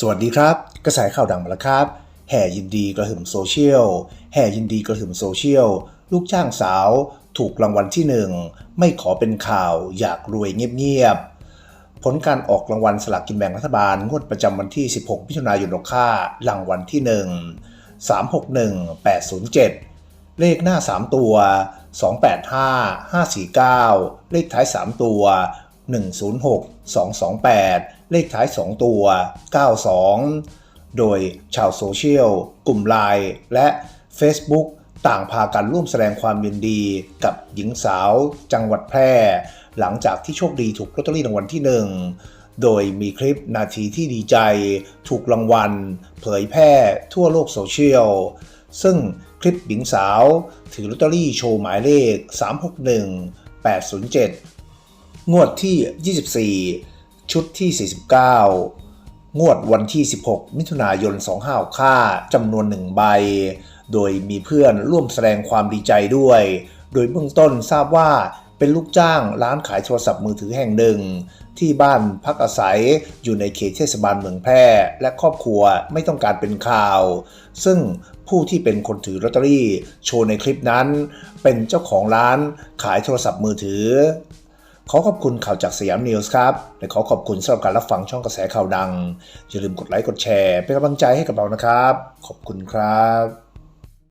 สวัสดีครับ กระแสข่าวดังมาแล้วครับ แห่ยินดีกระหึ่มโซเชียล แห่ยินดีกระหึ่มโซเชียล ลูกจ้างสาว ถูกรางวัลที่หนึ่ง ไม่ขอเป็นข่าว อยากรวยเงียบๆ ผลการออกรางวัลสลากกินแบ่งรัฐบาล งวดประจำวันที่ 16 มิถุนายนรกค่ารางวัลที่ 1 361 807 เลขหน้า 3 ตัว 285 549 เลขท้าย 3 ตัว 106 228 เลขท้าย 2 ตัว 92 โดยชาวโซเชียล กลุ่มไลน์และ Facebook ต่างพากันร่วมแสดงความยินดีกับหญิงสาว จังหวัดแพร่ หลังจากที่โชคดีถูกลอตเตอรี่รางวัลที่หนึ่งโดยมีคลิปนาทีที่ดีใจถูกรางวัล เผยแพร่ทั่วโลกโซเชียล ซึ่งคลิปหญิงสาว ถือลอตเตอรี่โชว์หมายเลข 361 807 งวดที่ 24 ชุดที่ 49 งวดวันที่ 16 มิถุนายน 2565จำนวนหนึ่งใบ โดยมีเพื่อนร่วมแสดงความดีใจด้วย โดยเบื้องต้นทราบว่าเป็นลูกจ้างร้านขายโทรศัพท์มือถือแห่งหนึ่ง ที่บ้านพักอาศัยอยู่ในเขตเทศบาลเมืองแพร่ และครอบครัวไม่ต้องการเป็นข่าว ซึ่งผู้ที่เป็นคนถือลอตเตอรี่โชว์ในคลิปนั้น เป็นเจ้าของร้านขายโทรศัพท์มือถือ ขอขอบคุณข่าวจากสยามนิวส์ครับ และขอขอบคุณสำหรับการรับฟังช่องกระแสข่าวดัง อย่าลืมกดไลค์กดแชร์ เป็นกำลังใจให้กับเรานะครับ ขอบคุณครับ